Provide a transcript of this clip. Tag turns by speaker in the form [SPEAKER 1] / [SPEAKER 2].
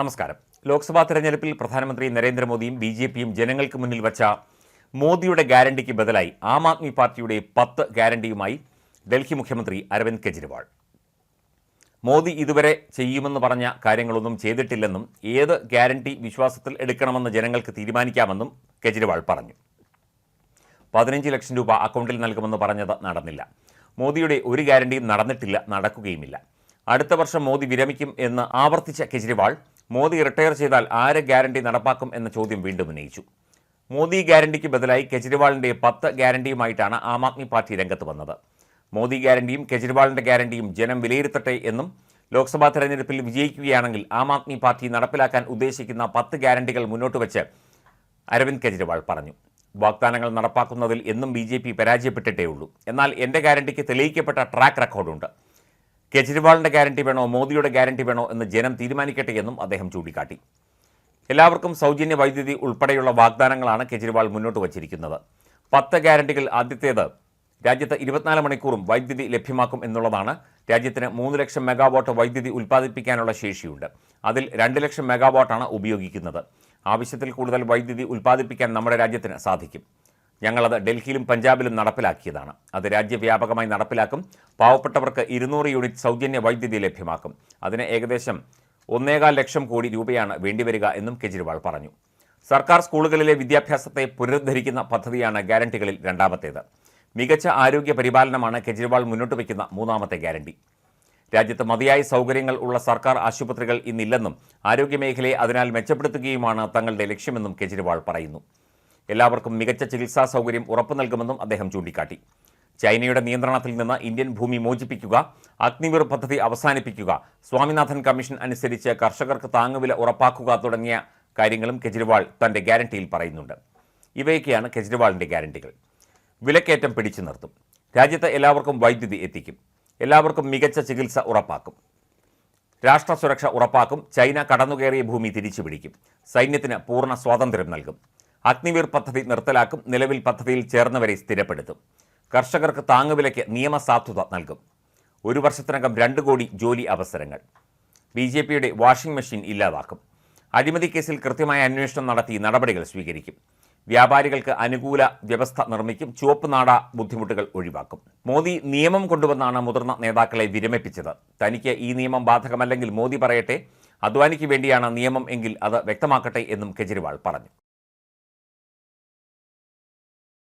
[SPEAKER 1] നമസ്കാരം. ലോക്സഭാ തെരഞ്ഞെടുപ്പിൽ പ്രധാനമന്ത്രി നരേന്ദ്രമോദിയും ബി ജെ പിയും ജനങ്ങൾക്ക് മുന്നിൽ വച്ച മോദിയുടെ ഗ്യാരണ്ടിക്ക് ബദലായി ആം ആദ്മി പാർട്ടിയുടെ പത്ത് ഗ്യാരണ്ടിയുമായി ഡൽഹി മുഖ്യമന്ത്രി അരവിന്ദ് കെജ്രിവാൾ. മോദി ഇതുവരെ ചെയ്യുമെന്ന് പറഞ്ഞ കാര്യങ്ങളൊന്നും ചെയ്തിട്ടില്ലെന്നും ഏത് ഗ്യാരണ്ടി വിശ്വാസത്തിൽ എടുക്കണമെന്ന് ജനങ്ങൾക്ക് തീരുമാനിക്കാമെന്നും കെജ്രിവാൾ പറഞ്ഞു. പതിനഞ്ച് ലക്ഷം രൂപ അക്കൗണ്ടിൽ നൽകുമെന്ന് പറഞ്ഞത് നടന്നില്ല. മോദിയുടെ ഒരു ഗ്യാരണ്ടിയും നടന്നിട്ടില്ല നടക്കുകയുമില്ല. അടുത്ത വർഷം മോദി വിരമിക്കും എന്ന് ആവർത്തിച്ച കെജ്രിവാൾ മോദി റിട്ടയർ ചെയ്താൽ ആര് ഗ്യാരണ്ടി നടപ്പാക്കും എന്ന ചോദ്യം വീണ്ടും ഉന്നയിച്ചു. മോദി ഗ്യാരണ്ടിക്ക് ബദലായി കെജ്രിവാളിന്റെ പത്ത് ഗ്യാരണ്ടിയുമായിട്ടാണ് ആം ആദ്മി പാർട്ടി രംഗത്ത് വന്നത്. മോദി ഗ്യാരണ്ടിയും കെജ്രിവാളിന്റെ ഗ്യാരണ്ടിയും ജനം വിലയിരുത്തട്ടെ എന്നും ലോക്സഭാ തെരഞ്ഞെടുപ്പിൽ വിജയിക്കുകയാണെങ്കിൽ ആം ആദ്മി പാർട്ടി നടപ്പിലാക്കാൻ ഉദ്ദേശിക്കുന്ന പത്ത് ഗ്യാരണ്ടികൾ മുന്നോട്ട് വെച്ച് അരവിന്ദ് കെജ്രിവാൾ പറഞ്ഞു. വാഗ്ദാനങ്ങൾ നടപ്പാക്കുന്നതിൽ എന്നും ബി ജെ പി പരാജയപ്പെട്ടിട്ടേ ഉള്ളൂ എന്നാൽ എന്റെ ഗ്യാരണ്ടിക്ക് തെളിയിക്കപ്പെട്ട ട്രാക്ക് റെക്കോർഡുണ്ട് കെജ്രിവാളിന്റെ ഗ്യാരണ്ടി വേണോ മോദിയുടെ ഗ്യാരണ്ടി വേണോ എന്ന് ജനം തീരുമാനിക്കട്ടെ എന്നും അദ്ദേഹം ചൂണ്ടിക്കാട്ടി. എല്ലാവർക്കും സൗജന്യ വൈദ്യുതി ഉൾപ്പെടെയുള്ള വാഗ്ദാനങ്ങളാണ് കെജ്രിവാൾ മുന്നോട്ട് വച്ചിരിക്കുന്നത്. പത്ത് ഗ്യാരണ്ടികൾ ആദ്യത്തേത് രാജ്യത്ത് ഇരുപത്തിനാല് മണിക്കൂറും വൈദ്യുതി ലഭ്യമാക്കും എന്നുള്ളതാണ് രാജ്യത്തിന് മൂന്ന് ലക്ഷം മെഗാവാട്ട് വൈദ്യുതി ഉൽപ്പാദിപ്പിക്കാനുള്ള ശേഷിയുണ്ട്. അതിൽ രണ്ട് ലക്ഷം മെഗാവാട്ടാണ് ഉപയോഗിക്കുന്നത്. ആവശ്യത്തിൽ കൂടുതൽ വൈദ്യുതി ഉൽപ്പാദിപ്പിക്കാൻ നമ്മുടെ രാജ്യത്തിന് സാധിക്കും. ഞങ്ങളത് ഡൽഹിയിലും പഞ്ചാബിലും നടപ്പിലാക്കിയതാണ്. അത് രാജ്യവ്യാപകമായി നടപ്പിലാക്കും. പാവപ്പെട്ടവർക്ക് ഇരുന്നൂറ് യൂണിറ്റ് സൗജന്യ വൈദ്യുതി ലഭ്യമാക്കും. അതിന് ഏകദേശം ഒന്നേകാൽ ലക്ഷം കോടി രൂപയാണ് വേണ്ടിവരിക എന്നും കെജ്രിവാൾ പറഞ്ഞു. സർക്കാർ സ്കൂളുകളിലെ വിദ്യാഭ്യാസത്തെ പുനരുദ്ധരിക്കുന്ന പദ്ധതിയാണ് ഗ്യാരണ്ടികളിൽ രണ്ടാമത്തേത്. മികച്ച ആരോഗ്യ പരിപാലനമാണ് കെജ്രിവാൾ മുന്നോട്ട് വയ്ക്കുന്ന മൂന്നാമത്തെ ഗ്യാരണ്ടി. രാജ്യത്ത് മതിയായ സൗകര്യങ്ങൾ ഉള്ള സർക്കാർ ആശുപത്രികൾ ഇന്നില്ലെന്നും ആരോഗ്യമേഖലയെ അതിനാൽ മെച്ചപ്പെടുത്തുകയുമാണ് തങ്ങളുടെ ലക്ഷ്യമെന്നും കെജ്രിവാൾ പറയുന്നു. എല്ലാവർക്കും മികച്ച ചികിത്സാ സൗകര്യം ഉറപ്പു നൽകുമെന്നും അദ്ദേഹം ചൂണ്ടിക്കാട്ടി. ചൈനയുടെ നിയന്ത്രണത്തിൽ നിന്ന് ഇന്ത്യൻ ഭൂമി മോചിപ്പിക്കുക അഗ്നിവീർ പദ്ധതി അവസാനിപ്പിക്കുക സ്വാമിനാഥൻ കമ്മീഷൻ അനുസരിച്ച് കർഷകർക്ക് താങ്ങുവില ഉറപ്പാക്കുക തുടങ്ങിയ കാര്യങ്ങളും കെജ്രിവാൾ തന്റെ ഗ്യാരണ്ടിയിൽ പറയുന്നുണ്ട്. ഇവയൊക്കെയാണ് കെജ്രിവാളിന്റെ ഗ്യാരണ്ടികൾ. വിലക്കയറ്റം പിടിച്ചു നിർത്തും. രാജ്യത്തെ എല്ലാവർക്കും വൈദ്യുതി എത്തിക്കും. എല്ലാവർക്കും മികച്ച ചികിത്സ ഉറപ്പാക്കും. രാഷ്ട്ര സുരക്ഷ ഉറപ്പാക്കും. ചൈന കടന്നുകയറിയ ഭൂമി തിരിച്ചുപിടിക്കും. സൈന്യത്തിന് പൂർണ സ്വാതന്ത്ര്യം നൽകും. അഗ്നിവീർ പദ്ധതി നിർത്തലാക്കും നിലവിൽ പദ്ധതിയിൽ ചേർന്നവരെ സ്ഥിരപ്പെടുത്തും. കർഷകർക്ക് താങ്ങുവിലയ്ക്ക് നിയമസാധുത നൽകും. ഒരു വർഷത്തിനകം രണ്ട് കോടി ജോലി അവസരങ്ങൾ. ബി ജെ പിയുടെ വാഷിംഗ് മെഷീൻ ഇല്ലാതാക്കും. അഴിമതി കേസിൽ കൃത്യമായ അന്വേഷണം നടത്തി നടപടികൾ സ്വീകരിക്കും. വ്യാപാരികൾക്ക് അനുകൂല വ്യവസ്ഥ നിർമ്മിക്കും ചുവപ്പ് നാട ബുദ്ധിമുട്ടുകൾ ഒഴിവാക്കും. മോദി നിയമം കൊണ്ടുവന്നാണ് മുതിർന്ന നേതാക്കളെ വിരമിപ്പിച്ചത്. തനിക്ക് ഈ നിയമം ബാധകമല്ലെങ്കിൽ മോദി പറയട്ടെ അദ്വാനിക്ക് വേണ്ടിയാണ് നിയമം എങ്കിൽ അത് വ്യക്തമാക്കട്ടെ എന്നും കെജ്രിവാൾ പറഞ്ഞു.